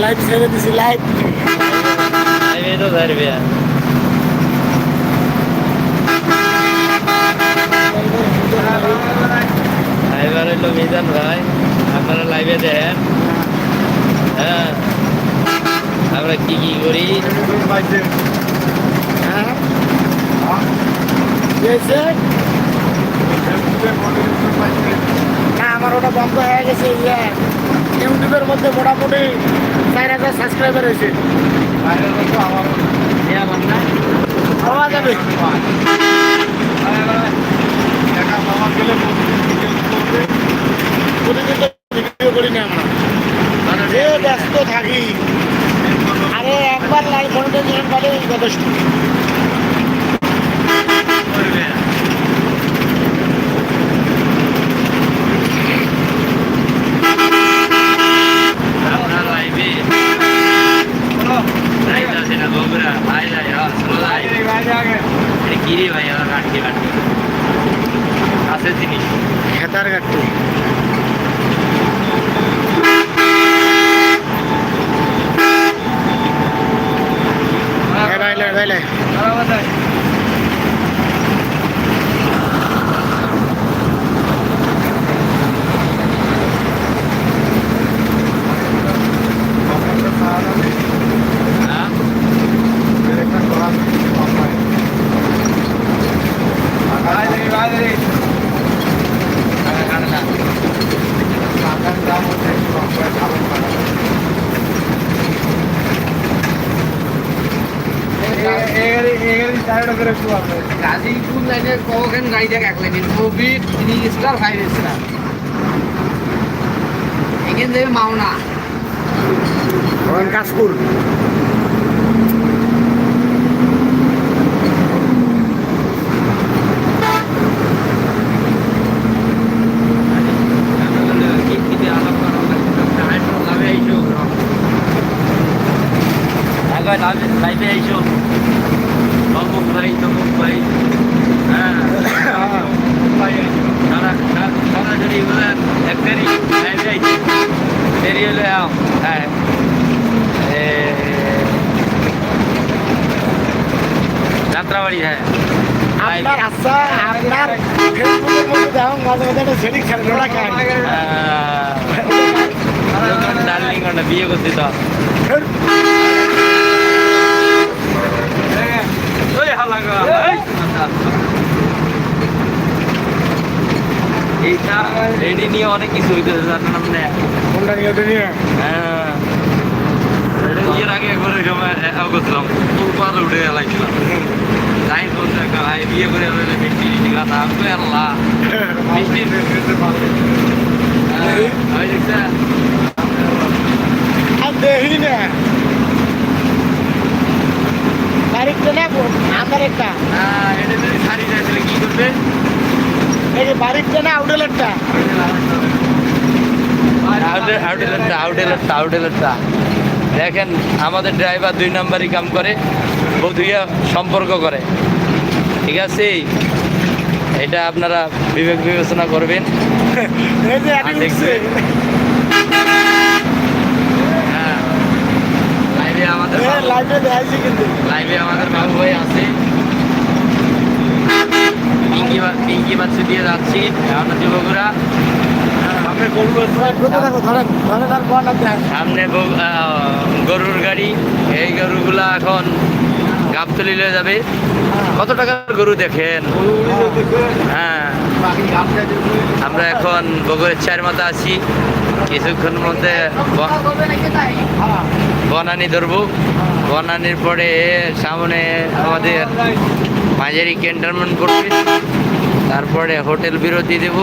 Live ছেড়ে দিছি live লাইভে তো ধরবে লাইভার হইল মিজান ভাই আপনারা লাইভে দেখেন হ্যাঁ? আমরা কি কি করি হ্যাঁ আমার ওটা বন্ধ হয়ে গেছে ইয়ে। ইউটিউবের মধ্যে মোটামুটি চার হাজার সাবস্ক্রাইবার হয়েছে। পাওয়া যাবে প্রতিদিন তো ভিডিও করি না আমরা যে ব্যস্ত থাকি আরে একবার লাইভ মনিটাইজেশন পালে যথেষ্ট আপনার লাইভে লাইভ আছে না বগুড়া ভাই যাই লাইভ এটা কি রে ভাই আমার কাটকে কাটকে আছে জিনিস খেতার ঘাটতি বাইলে বাইলে হ্যাঁ কাটলা গাজীপুর লাইনে কখন গাড়ি দেখ এক লাইনে নবীর তিনি স্টার ফাইভ স্টার এখান থেকে মাওনা। কাশপুর লাইভে আইসো। ভাই তমুক ভাই হ্যাঁ সারা সরাসরি বলেন একটারই লাইভে আইসো দেরি হলে আও হ্যাঁ এ, যাত্রাবাড়ি হ্যাঁ আপনার আচ্ছা আপনার ফেসবুকের মধ্যে দেখো মাঝে মাঝে একটা সেটিং খেলা খায় ডার্লিং ওটা বিয়ে করছি তো ওই হালা গো, এই। এইটা রেডি নিয়ে অনেক কিছু হইতেছে জানেন আপনি কোনটা নিয়ে ওটা নিয়ে? হ্যাঁ। এর আগে একবার ওই সময় করছিলাম ফুল উঠে লাগছিলাম তাই বলছে ভাই বিয়ে করে মিষ্টি মিষ্টি কথা আমি আল্লাহ। মিষ্টি হ্যাঁ, দেখি না বাড়িতে না হ্যাঁ, এটা যদি শাড়ি যায় তাহলে কি করবে? এই যে বাড়িতে না আউডেলেরটা আউটেলেরটা দেখেন আমাদের ড্রাইভার দুই নম্বরই কাম করে বধুইয়া সম্পর্ক করে। ঠিক আছে? এটা আপনারা বিবেক বিবেচনা করবেন। এই যে আর এটি দেখবে। উঠছে হ্যাঁ লাইভে আমাদের লাইভে দেখাইছি কিন্তু। লাইভে আমাদের বাবু ভাই আছে। পিঙ্কি বা- পিঙ্কি বাচ্চা দিয়ে যাচ্ছি। আমরা যুবকরা। সামনে গরুর গাড়ি। এই গরুগুলা এখন গাবতলি লয়ে যাবে। কত টাকার গরু দেখেন? হ্যাঁ। আমরা এখন বগুড়ের চার মাথা আছি। কিছুক্ষণের মধ্যে বনানি ধরবো। বনানির পরে সামনে আমাদের মাঝারি ক্যান্টনমেন্ট পড়বে তারপরে হোটেল বিরতি দেব।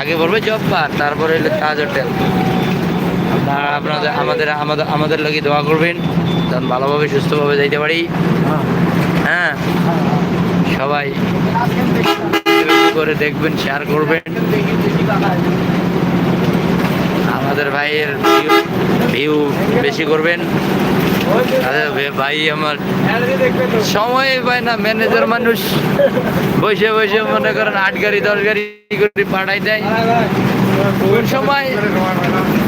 আগে বলবে জব পার তারপরে হলো তাজ হোটেল। আপনাদের আমাদের আমাদের আমাদের লাগি দোয়া করবেন, যেন ভালোভাবে, সুস্থভাবে যাইতে পারি। হ্যাঁ? সবাই। করে দেখবেন শেয়ার করবেন। আমাদের ভাইয়ের ভিউ বেশি করবেন। ভাই আমার সময় পায় না ম্যানেজার মানুষ বসে বসে মনে করেন আট গাড়ি, দশ গাড়ি করে পাঠাই দেয়। সময়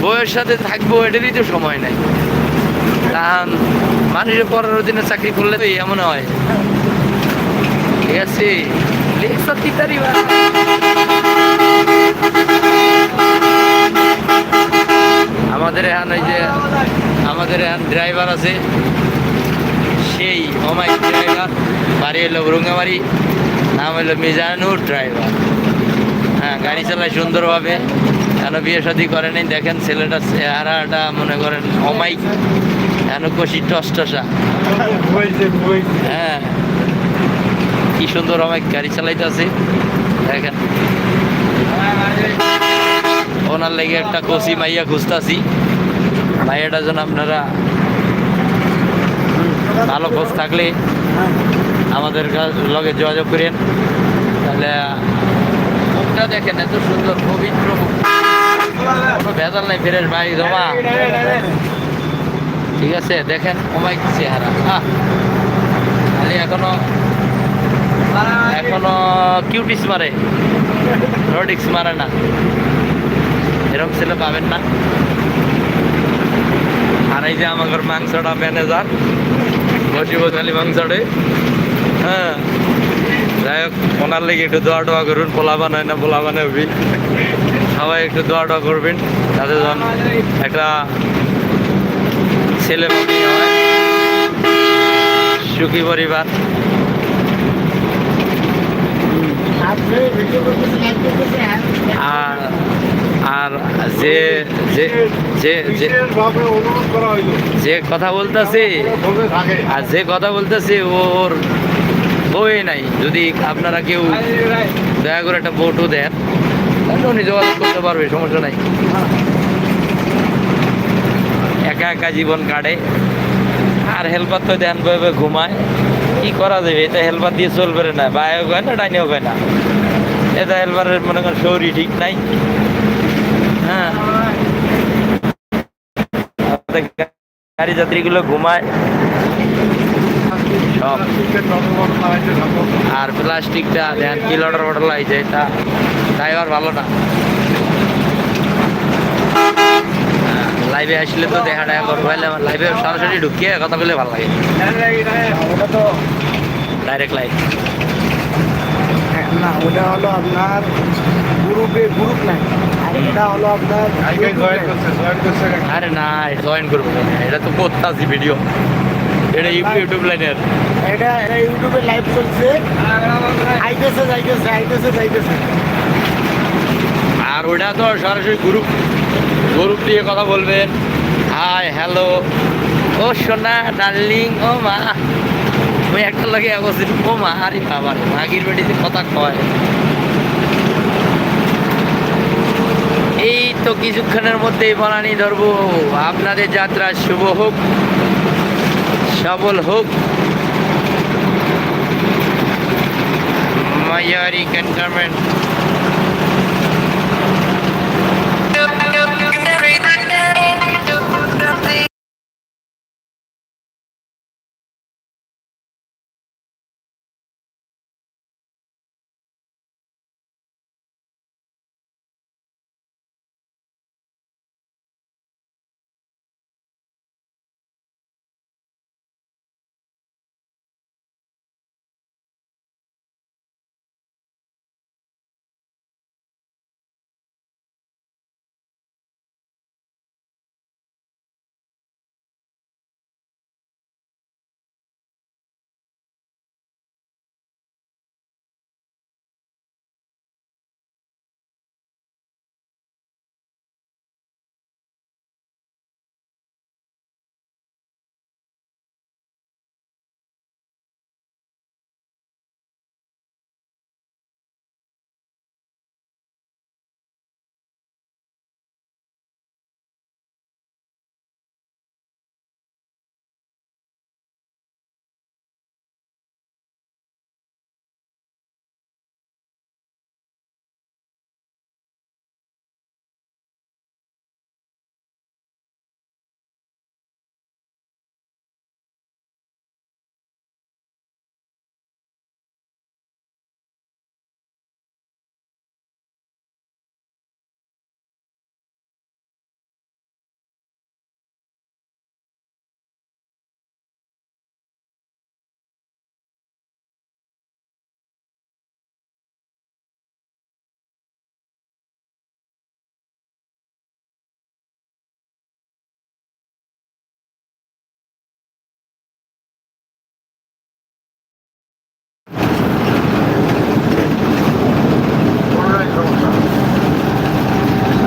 বইয়ের সাথে থাকব এটারই তো সময় নাই। কারণ মানুষের পরের দিনে চাকরি করলে তো এমন হয়। ঠিক আছে? আমাদের এখন ওই যে আমাদের এখন ড্রাইভার আছে, সেই অমাইক ড্রাইভার বাড়ি এলো রুঙ্গামারি, নাম হলো মিজানুর ড্রাইভার হ্যাঁ গাড়ি চালায় সুন্দরভাবে, কেন বিয়ে শাদি করে নাই? দেখেন ছেলেটা, চেহারাটা মনে করেন অমাইক কেন কষি টসটসা। হ্যাঁ কি সুন্দর অমাইক গাড়ি চালাইতে আছে দেখেন। ওনার লেগে একটা কষি মাইয়া খুঁজতাছি। মাইয়াটার জন্য আপনারা ভালো খোঁজ থাকলে আমাদের লগে যোগাযোগ করেন। তাহলে মুখটা দেখেন এত সুন্দর পবিত্র ভেজাল নাই ফেরের ভাই জমা। ঠিক আছে দেখেন অমাইক চেহারা। আহ, খালি এখনও এখনও কিউটিস মারে। রোডিক্স মারে না। এরকম ছেলে, পাবেন না। আর এই যে আমাদের মাংসটা ম্যানেজার বসি বসালি মাংসটে হ্যাঁ যাই হোক, ওনার লেগে একটু দোয়া টোয়া করুন পোলা বানায় না পোলা বানাবি সবাই একটু দোয়া টোয়া করবেন, যাতে যেন একটা ছেলে সুখী পরিবার। আর আর যে যে যে যে করা কথা বলতেছে, আর যে কথা বলতেছে, ওর বই নাই। যদি আপনারা কেউ দয়া করে একটা বোটও দেন, তাহলে উনি যোগাযোগ করতে পারবে, সমস্যা নাই। একা একা জীবন কাটে। আর হেল্পার তো দেন বয়ে বয়ে ঘুমায়। কি করা যাবে? এটা হেল্পার দিয়ে চলবে না। বায়ও হয় না, ডাইনেও হয় না। এটা হেল্পারের মনে করেন শরীর ঠিক নাই। হ্যাঁ। গাড়ি যাত্রীগুলো ঘুমায়। সব। আর প্লাস্টিকটা দেন কি লটার বটল আইছে এটা ড্রাইভার ভালো না। লাইভে আসলে তো দেখা দেখা করব লাইভে সরাসরি ঢুকিয়ে কথা বলে ভালো লাগে। তো ডাইরেক্ট লাইভ হ্যাঁ, না ওটা হলো আপনার গ্রুপে গ্রুপ নাই এটা হলো আপনার আরে না জয়েন করব এটা তো করতেছি ভিডিও এটা ইউটিউব লাইনের এটা এটা ইউটিউবে লাইভ চলছে। আইতেছে যাইতেছে আইতেছে যাইতেছে। আর ওটা তো সরাসরি গ্রুপ গ্রুপ দিয়ে কথা বলবেন। হাই হ্যালো ও সোনা ডার্লিং ও মা। ওই একটা লাগে অবস্থিত। ও মা আরে বাবা মাগির বেটিতে কথা কয় এই তো কিছুক্ষণের মধ্যেই বনানি ধরব। আপনাদের যাত্রা শুভ হোক সবল হোক। মায়ারি ক্যান্টনমেন্ট।